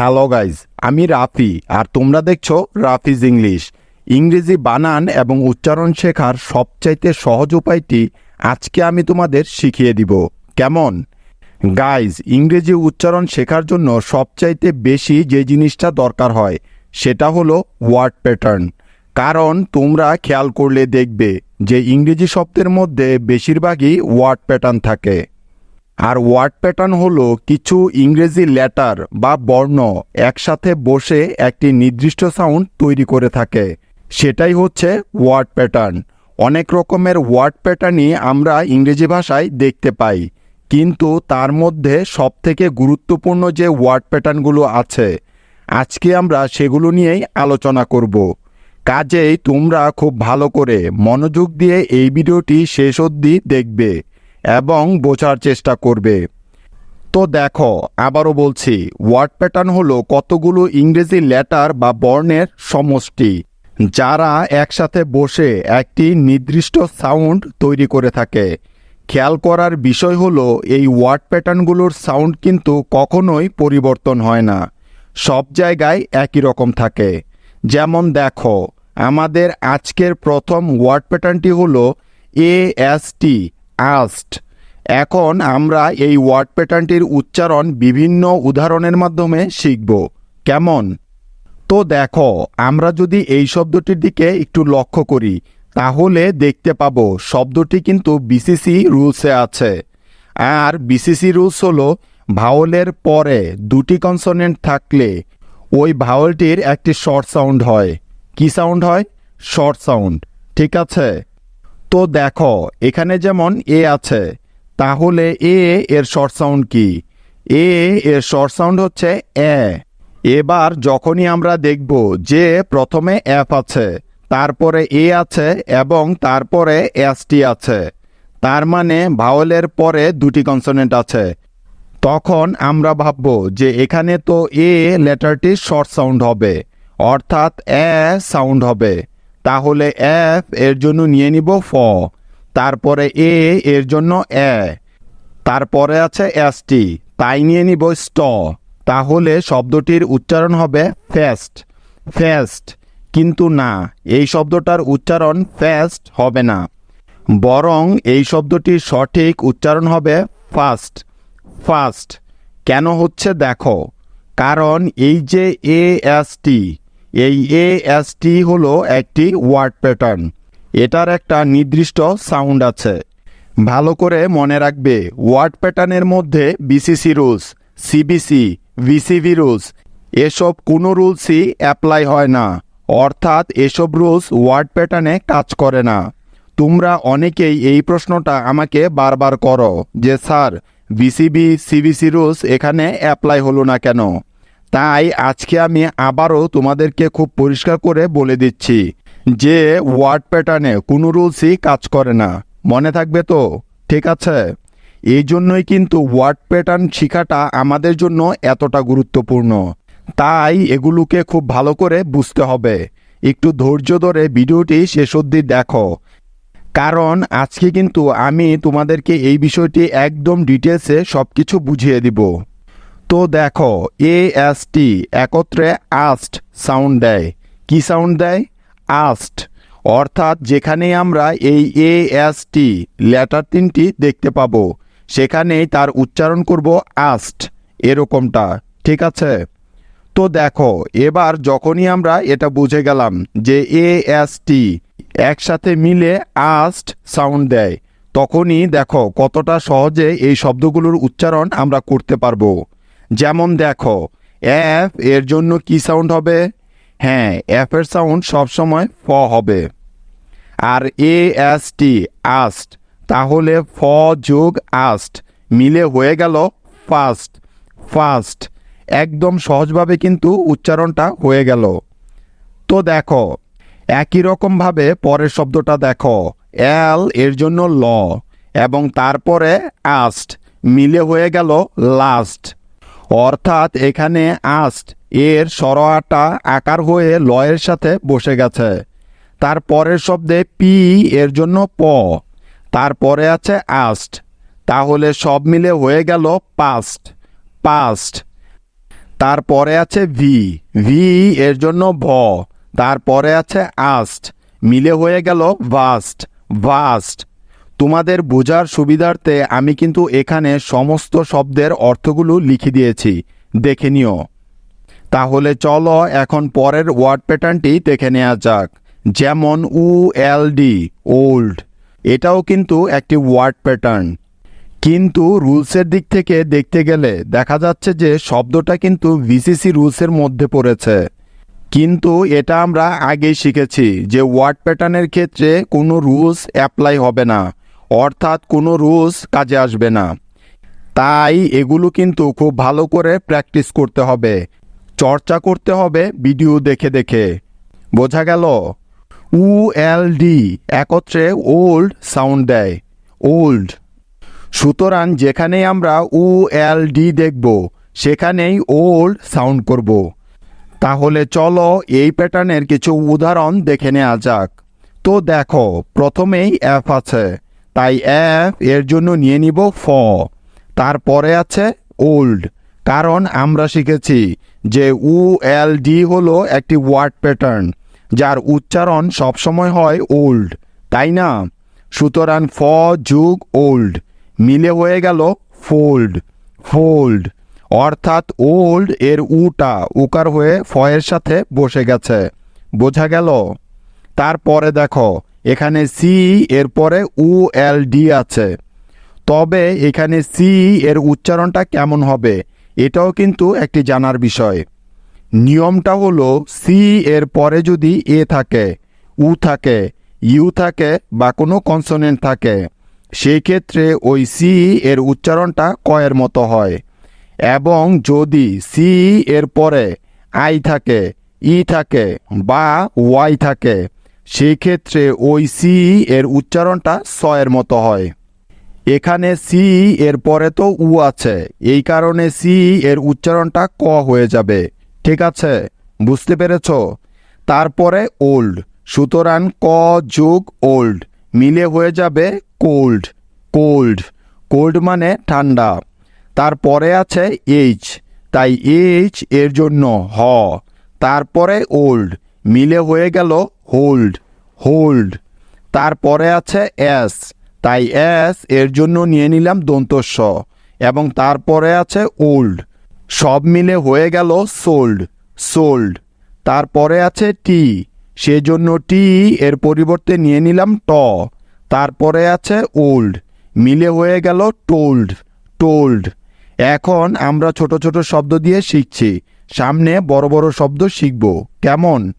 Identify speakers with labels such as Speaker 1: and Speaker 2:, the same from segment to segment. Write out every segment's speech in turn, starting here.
Speaker 1: Hello guys আমি রাফি, আর তোমরা দেখছ রাফিজ ইংলিশ। ইংরেজি বানান এবং উচ্চারণ শেখার সবচাইতে সহজ উপায়টি আজকে আমি তোমাদের শিখিয়ে দিব। কেমন? গাইজ ইংরেজি উচ্চারণ শেখার জন্য সবচাইতে বেশি যে জিনিসটা দরকার হয়, সেটা হলো ওয়ার্ড প্যাটার্ন কারণ তোমরা খেয়াল করলে দেখবে যে ইংরেজি শব্দের মধ্যে বেশিরভাগই ওয়ার্ড প্যাটার্ন থাকে। আর ওয়ার্ড প্যাটার্ন হলো কিছু ইংরেজি লেটার বা বর্ণ একসাথে বসে একটি নির্দিষ্ট সাউন্ড তৈরি করে থাকে। সেটাই হচ্ছে ওয়ার্ড প্যাটার্ন। অনেক রকমের ওয়ার্ড প্যাটার্নই আমরা ইংরেজি ভাষায় দেখতে পাই। কিন্তু তার মধ্যে সবথেকে গুরুত্বপূর্ণ যে ওয়ার্ড প্যাটার্নগুলো আছে, আজকে আমরা সেগুলো নিয়েই আলোচনা করব। কাজেই তোমরা খুব ভালো করে মনোযোগ দিয়ে এই ভিডিওটি শেষ অবধি দেখবে। এবং বোঝার চেষ্টা করবে। তো দেখো, আবারও বলছি, ওয়ার্ড প্যাটার্ন হলো কতগুলো ইংরেজি লেটার বা বর্ণের সমষ্টি, যারা একসাথে বসে একটি নির্দিষ্ট সাউন্ড তৈরি করে থাকে। খেয়াল করার বিষয় হলো, এই ওয়ার্ড প্যাটার্নগুলোর সাউন্ড কিন্তু কখনোই পরিবর্তন হয় না। সব জায়গায় একই রকম থাকে। যেমন দেখো, আমাদের আজকের প্রথম ওয়ার্ড প্যাটার্নটি হলো এ এস টি আস্ট। এখন আমরা এই ওয়ার্ড প্যাটার্নটির উচ্চারণ বিভিন্ন উদাহরণের মাধ্যমে শিখব। কেমন? তো দেখো, আমরা যদি এই শব্দটির দিকে একটু লক্ষ্য করি, তাহলে দেখতে পাব শব্দটি কিন্তু বিসিসি রুলসে আছে। আর বিসিসি রুলস হলো, ভাওলের পরে দুটি কনসোনেন্ট থাকলে ওই ভাওলটির একটি শর্ট সাউন্ড হয়। কি সাউন্ড হয়? Short sound. ঠিক আছে? তো দেখো, এখানে যেমন এ আছে, তাহলে এ এর শর্ট সাউন্ড কি? এ এর শর্ট সাউন্ড হচ্ছে এ। এবার যখনই আমরা দেখব যে প্রথমে এফ আছে, তারপরে এ আছে এবং তারপরে এসটি আছে, তার মানে ভাওয়েলের পরে দুটি কনসোনেন্ট আছে, তখন আমরা ভাবব যে এখানে তো এ লেটারটি শর্ট সাউন্ড হবে, অর্থাৎ এ সাউন্ড হবে। তাহলে এফ এর জন্য নিয়ে নিব ফ তারপরে এ এর জন্য এ তারপরে আছে এসটি তাই নিয়ে নিব স্ট তাহলে শব্দটির উচ্চারণ হবে ফেস্ট ফেস্ট কিন্তু না, এই শব্দটার উচ্চারণ ফেস্ট হবে না, বরং এই শব্দটির সঠিক উচ্চারণ হবে ফাস্ট ফাস্ট কেন হচ্ছে দেখো, কারণ এই যে এ এস টি এই এ এস হলো একটি ওয়ার্ড প্যাটার্ন। এটার একটা নির্দিষ্ট সাউন্ড আছে। ভালো করে মনে রাখবে, ওয়ার্ড প্যাটার্নের মধ্যে BCC rules CBC VCV rules, এসব কোনো রুলসই অ্যাপ্লাই হয় না। অর্থাৎ এসব রুলস ওয়ার্ড প্যাটার্নে কাজ করে না। তোমরা অনেকেই এই প্রশ্নটা আমাকে বারবার করো যে, স্যার বিসিবি সিবিসি রুলস এখানে অ্যাপ্লাই হলো না কেন? তাই আজকে আমি আবারও তোমাদেরকে খুব পরিষ্কার করে বলে দিচ্ছি যে ওয়ার্ড প্যাটার্নে কোনো রুলসই কাজ করে না। মনে থাকবে তো? ঠিক আছে? এই জন্যই কিন্তু ওয়ার্ড প্যাটার্ন শেখাটা আমাদের জন্য এতটা গুরুত্বপূর্ণ। তাই এগুলোকে খুব ভালো করে বুঝতে হবে। একটু ধৈর্য ধরে ভিডিওটি শেষ অবধি দেখো। কারণ আজকে কিন্তু আমি তোমাদেরকে এই বিষয়টি একদম ডিটেলসে সব কিছু বুঝিয়ে দিব। তো দেখো এ এস টি একত্রে আস্ট সাউন্ড দেয়। কি সাউন্ড দেয়? আস্ট অর্থাৎ যেখানে আমরা এই এ এস টি লেটার তিনটি দেখতে পাবো সেখানেই তার উচ্চারণ করব আস্ট এরকমটা, ঠিক আছে? তো দেখো, এবার যখনই আমরা এটা বুঝে গেলাম যে এ এস টি একসাথে মিলে আস্ট সাউন্ড দেয়, তখনই দেখো কতটা সহজে এই শব্দগুলোর উচ্চারণ আমরা করতে পারব। যেমন দেখো, এফ এর জন্য কি সাউন্ড হবে? হ্যাঁ এফ এর সাউন্ড সবসময় ফ হবে। আর এ, এস, টি, আস্ট, তাহলে ফ যোগ আস্ট মিলে হয়ে গেল ফাস্ট ফাস্ট। একদম সহজভাবে কিন্তু উচ্চারণটা হয়ে গেল। তো দেখো, একই রকমভাবে পরের শব্দটা দেখো, এল এর জন্য ল এবং তারপরে আস্ট মিলে হয়ে গেল লাস্ট। অর্থাৎ এখানে আস্ট এর সরোয়াটা আকার হয়ে লয়ের সাথে বসে গেছে। তার পরের শব্দে পি এর জন্য প। তারপরে আছে আস্ট তাহলে সব মিলে হয়ে গেল পাস্ট পাস্ট তারপরে আছে ভি। ভি এর জন্য ভ। তারপরে আছে আস্ট মিলে হয়ে গেল ভাস্ট ভাস্ট তোমাদের বোঝার সুবিধার্থে আমি কিন্তু এখানে সমস্ত শব্দের অর্থগুলো লিখে দিয়েছি। দেখে নিও। তাহলে চলো এখন পরের ওয়ার্ড প্যাটার্নটি দেখে নেওয়া যাক। যেমন উ এল ডি ওল্ড এটাও কিন্তু একটি ওয়ার্ড প্যাটার্ন। কিন্তু রুলসের দিক থেকে দেখতে গেলে দেখা যাচ্ছে যে শব্দটা কিন্তু ভিসিসি রুলসের মধ্যে পড়েছে। কিন্তু এটা আমরা আগেই শিখেছি যে ওয়ার্ড প্যাটার্নের ক্ষেত্রে কোনো রুলস অ্যাপ্লাই হবে না। অর্থাৎ কোনো রুলস কাজে আসবে না। তাই এগুলো কিন্তু খুব ভালো করে প্র্যাকটিস করতে হবে। চর্চা করতে হবে ভিডিও দেখে দেখে। বোঝা গেল? উ এল ডি একত্রে ওল্ড সাউন্ড দেয়। ওল্ড। সুতরাং যেখানেই আমরা উ এল ডি দেখব, সেখানেই ওল্ড সাউন্ড করব। তাহলে চলো এই প্যাটার্নের কিছু উদাহরণ দেখে নেওয়া যাক। তো দেখো, প্রথমেই অ্যাপ আছে। তাই এফ এর জন্য নিয়ে নিব ফ। তারপরে আছে ওল্ড। কারণ আমরা শিখেছি যে উ, এল, ডি হলো একটি ওয়ার্ড প্যাটার্ন, যার উচ্চারণ সবসময় হয় ওল্ড, তাই না? সুতরাং ফ যুগ ওল্ড, মিলে হয়ে গেল ফোল্ড ফোল্ড। অর্থাৎ ওল্ড এর উটা, উকার হয়ে ফয়ের সাথে বসে গেছে। বোঝা গেল? তারপরে দেখো এখানে সি এর পরে উ এল ডি আছে। তবে এখানে সি এর উচ্চারণটা কেমন হবে, এটাও কিন্তু একটি জানার বিষয়। নিয়মটা হলো সি এর পরে যদি এ থাকে উ থাকে ইউ থাকে বা কোনো কনসোনেন্ট থাকে সেই ক্ষেত্রে ওই সি এর উচ্চারণটা কয়ের মতো হয়। এবং যদি সি এর পরে আই থাকে ই থাকে বা ওয়াই থাকে সেই ক্ষেত্রে ওই সি এর উচ্চারণটা সয়ের মতো হয়। এখানে সি এর পরে তো উ আছে। এই কারণে সি এর উচ্চারণটা ক হয়ে যাবে। ঠিক আছে? বুঝতে পেরেছ? তারপরে ওল্ড সুতরাং ক যোগ ওল্ড মিলে হয়ে যাবে কোল্ড কোল্ড কোল্ড মানে ঠান্ডা। তারপরে আছে এইচ তাই এইচ এর জন্য হ। তারপরে ওল্ড মিলে হয়ে গেল হোল্ড হোল্ড তারপরে আছে এস তাই এস এর জন্য নিয়ে নিলাম দন্তস্ব। এবং তারপরে আছে ওল্ড সব মিলে হয়ে গেল সোল্ড সোল্ড তারপরে আছে টি সেজন্য টি এর পরিবর্তে নিয়ে নিলাম ট তারপরে আছে ওল্ড মিলে হয়ে গেল টোল্ড টোল্ড এখন আমরা ছোট ছোট শব্দ দিয়ে শিখছি, সামনে বড় বড় শব্দ শিখব, কেমন?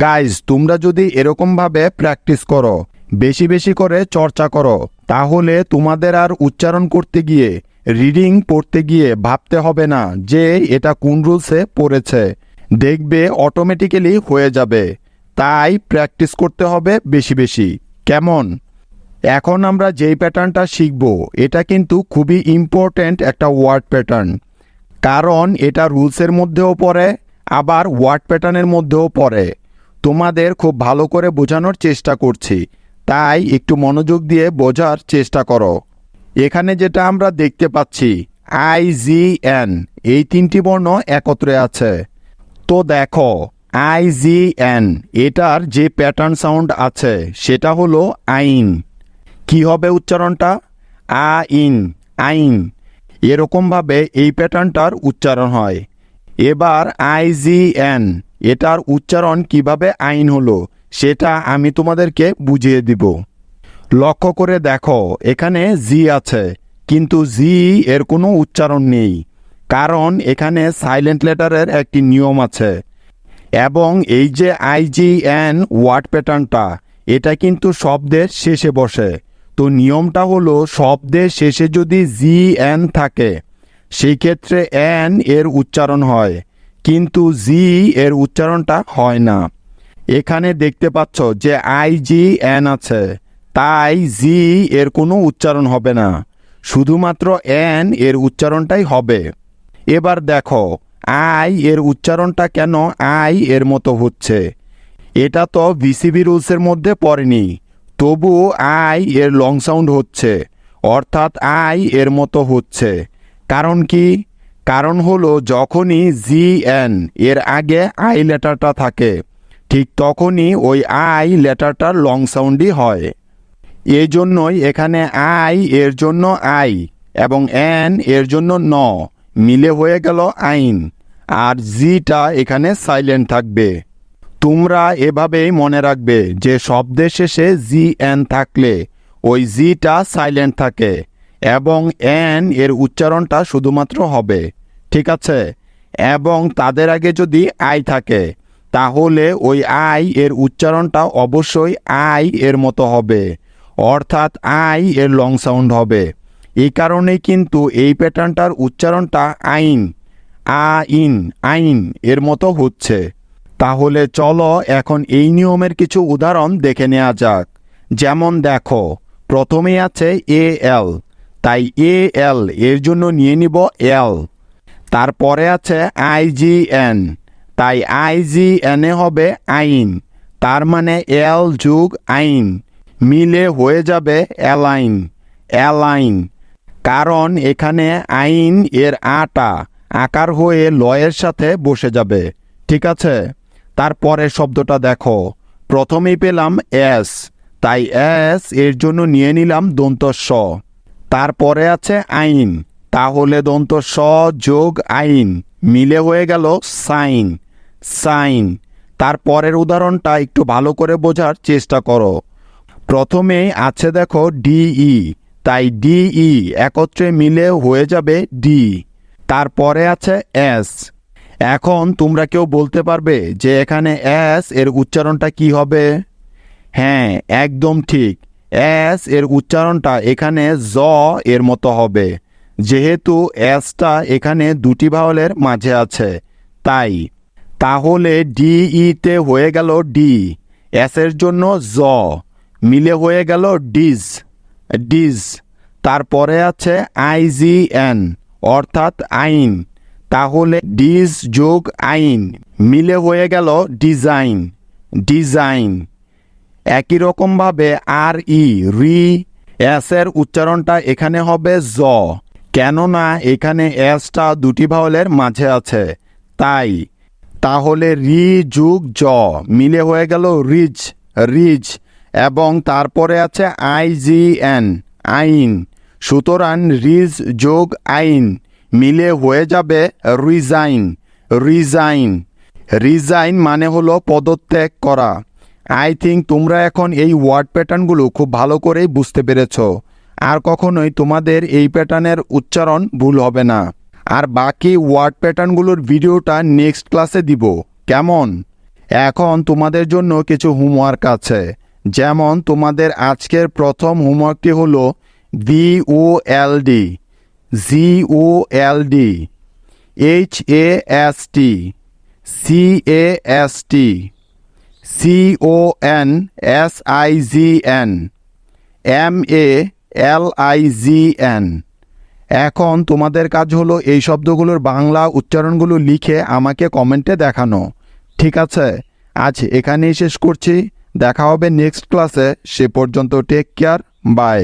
Speaker 1: গাইজ তোমরা যদি এরকমভাবে প্র্যাকটিস করো, বেশি বেশি করে চর্চা করো, তাহলে তোমাদের আর উচ্চারণ করতে গিয়ে রিডিং পড়তে গিয়ে ভাবতে হবে না যে এটা কোন রুলসে পড়েছে। দেখবে অটোমেটিক্যালি হয়ে যাবে। তাই প্র্যাকটিস করতে হবে বেশি বেশি। কেমন? এখন আমরা যেই প্যাটার্নটা শিখব, এটা কিন্তু খুবই ইম্পর্ট্যান্ট একটা ওয়ার্ড প্যাটার্ন কারণ এটা রুলসের মধ্যেও পড়ে, আবার ওয়ার্ড প্যাটার্নের মধ্যেও পড়ে। তোমাদের খুব ভালো করে বোঝানোর চেষ্টা করছি। তাই একটু মনোযোগ দিয়ে বোঝার চেষ্টা করো। এখানে যেটা আমরা দেখতে পাচ্ছি, আই জি এন, এই তিনটি বর্ণ একত্রে আছে। তো দেখো, আই জি এন, এটার যে প্যাটার্ন সাউন্ড আছে, সেটা হলো আইন। কি হবে উচ্চারণটা? আ ইন আইন। এরকমভাবে এই প্যাটার্নটার উচ্চারণ হয়। এবার আই জি এন এটার উচ্চারণ কীভাবে আইন হলো, সেটা আমি তোমাদেরকে বুঝিয়ে দিব। লক্ষ্য করে দেখো, এখানে জি আছে, কিন্তু জি এর কোনো উচ্চারণ নেই, কারণ এখানে সাইলেন্ট লেটারের একটি নিয়ম আছে। এবং এই যে আইজিএন ওয়ার্ড প্যাটার্নটা এটা কিন্তু শব্দের শেষে বসে। তো নিয়মটা হলো, শব্দের শেষে যদি জি এন থাকে, সেই ক্ষেত্রে এন এর উচ্চারণ হয়। কিন্তু জি এর উচ্চারণটা হয় না। এখানে দেখতে পাচ্ছ যে আই জি এন আছে। তাই জি এর কোনো উচ্চারণ হবে না। শুধুমাত্র এন এর উচ্চারণটাই হবে। এবার দেখো আই এর উচ্চারণটা কেন আই এর মতো হচ্ছে? এটা তো ভিসিবি রুলসের মধ্যে পড়েনি। তবু আই এর লং সাউন্ড হচ্ছে। অর্থাৎ আই এর মতো হচ্ছে। কারণ কি? কারণ হলো যখনই জি এন এর আগে আই লেটারটা থাকে, ঠিক তখনই ওই আই লেটারটার লং সাউন্ডই হয়। এই জন্যই এখানে আই এর জন্য আই এবং এন এর জন্য ন মিলে হয়ে গেল আইন, আর জিটা এখানে সাইলেন্ট থাকবে। তোমরা এভাবেই মনে রাখবে যে শব্দের শেষে জি এন থাকলে ওই জিটা সাইলেন্ট থাকে। এবং এন এর উচ্চারণটা শুধুমাত্র হবে। ঠিক আছে? এবং তাদের আগে যদি আই থাকে, তাহলে ওই আই এর উচ্চারণটা অবশ্যই আই এর মতো হবে। অর্থাৎ আই এর লং সাউন্ড হবে। এই কারণেই কিন্তু এই প্যাটার্নটার উচ্চারণটা আইন আইন আইন এর মতো হচ্ছে। তাহলে চলো এখন এই নিয়মের কিছু উদাহরণ দেখে নেওয়া যাক। যেমন দেখো, প্রথমেই আছে এ এল। তাই এ এল, এর জন্য নিয়ে নিব এল। তারপরে আছে আইজিএন তাই আইজিএনে হবে আইন। তার মানে এল যুগ আইন। মিলে হয়ে যাবে অ্যালাইন অ্যালাইন। কারণ এখানে আইন এর আটা, আকার হয়ে লয়ের সাথে বসে যাবে। ঠিক আছে? তারপরের শব্দটা দেখো। প্রথমেই পেলাম এস। তাই এস এর জন্য নিয়ে নিলাম দন্ত স তারপরে আছে আইন। তাহলে দন্ত স যোগ আইন। মিলে হয়ে গেল সাইন। সাইন। তারপরের উদাহরণটা একটু ভালো করে বোঝার চেষ্টা করো। প্রথমেই আছে দেখো ডিই তাই ডিই একত্রে মিলে হয়ে যাবে ডি। তারপরে আছে এস। এখন তোমরা কেউ বলতে পারবে যে এখানে এস এর উচ্চারণটা কি হবে? হ্যাঁ একদম ঠিক। এস এর উচ্চারণটা এখানে জ এর মতো হবে। যেহেতু এসটা এখানে দুটি ভাওয়ালের মাঝে আছে, তাই। তাহলে ডিইতে হয়ে গেল ডি এর জন্য জ। মিলে হয়ে গেল ডিজ ডিজ তারপরে আছে আইজিএন অর্থাৎ আইন। তাহলে ডিজ যোগ আইন। মিলে হয়ে গেল ডিজাইন। ডিজাইন। একই রকমভাবে আর ই, রি, এস এর উচ্চারণটা এখানে হবে জ। কেননা এখানে এসটা দুটি ভাওলের মাঝে আছে। তাই, তাহলে রি যুগ জ মিলে হয়ে গেল রিজ রিজ, এবং তারপরে আছে আইজিএন আইন। সুতরাং রিজ যোগ আইন মিলে হয়ে যাবে রিজাইন রিজাইন। রিজাইন মানে হলো পদত্যাগ করা। আই থিঙ্ক তোমরা এখন এই ওয়ার্ড প্যাটার্নগুলো খুব ভালো করেই বুঝতে পেরেছ। আর কখনোই তোমাদের এই প্যাটার্নের উচ্চারণ ভুল হবে না। আর বাকি ওয়ার্ড প্যাটার্নগুলোর ভিডিওটা নেক্সট ক্লাসে দিব। কেমন? এখন তোমাদের জন্য কিছু হোমওয়ার্ক আছে। যেমন তোমাদের আজকের প্রথম হোমওয়ার্কটি হলো V O L D G O L D H A S T C A S T O N S I G N M A L I G N এখন তোমাদের কাজ হলো এই শব্দগুলোর বাংলা উচ্চারণগুলো লিখে আমাকে কমেন্টে দেখানো, ঠিক আছে? আজ এখানেই শেষ করছি, দেখা হবে নেক্সট ক্লাসে, সে পর্যন্ত টেক কেয়ার বাই